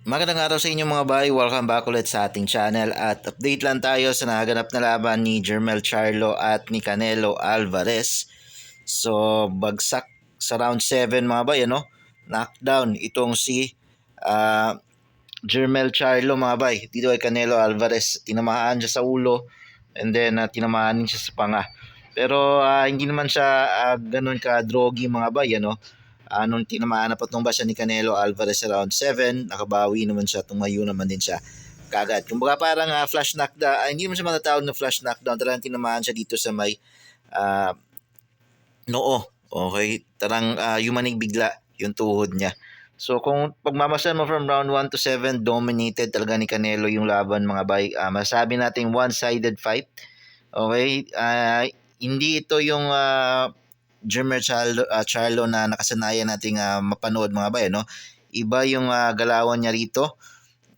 Magandang araw sa inyo mga bay. Welcome back ulit sa ating channel at update lang tayo sa naganap na laban ni Jermel Charlo at ni Canelo Alvarez. So bagsak sa round 7 mga bay ano? Knockdown itong si ah, Jermel Charlo mga bay. Dito ay Canelo Alvarez. Tinamaan siya sa ulo and then ah, tinamaan siya sa panga. Pero ah, hindi naman siya ah, ganun ka drogi mga bay ano? Uh, nung tinamaan na patumba siya ni Canelo Alvarez sa round 7, nakabawi naman siya, tumayo naman din siya kagad. Kumbaga parang uh, flash knockdown, uh, hindi naman siya matatawag na flash knockdown, talagang tinamaan siya dito sa may uh, noo. Okay, tarang uh, yumanig bigla yung tuhod niya. So kung pagmamasan mo from round 1 to 7, dominated talaga ni Canelo yung laban mga bay. Uh, masabi natin one-sided fight. Okay, uh, hindi ito yung uh, Jimmer Charlo, uh, Charlo na nakasanayan nating uh, mapanood mga bay, no? Iba yung uh, galawan niya rito.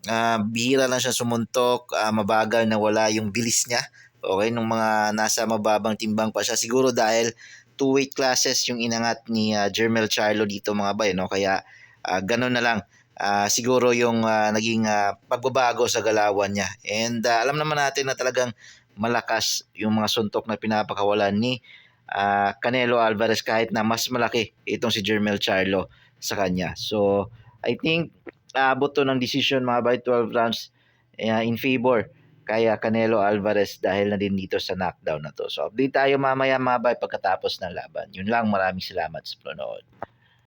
Uh, bihira lang siya sumuntok, uh, mabagal na wala yung bilis niya. Okay, nung mga nasa mababang timbang pa siya. Siguro dahil two weight classes yung inangat ni uh, Jermel Charlo dito mga bay, no? Kaya uh, ganun na lang. Uh, siguro yung uh, naging uh, pagbabago sa galawan niya. And uh, alam naman natin na talagang malakas yung mga suntok na pinapakawalan ni uh, Canelo Alvarez kahit na mas malaki itong si Jermel Charlo sa kanya. So, I think abot uh, to ng decision mga by 12 rounds uh, in favor kaya Canelo Alvarez dahil na din dito sa knockdown na to. So, update tayo mamaya mga bay pagkatapos ng laban. Yun lang, maraming salamat sa panonood.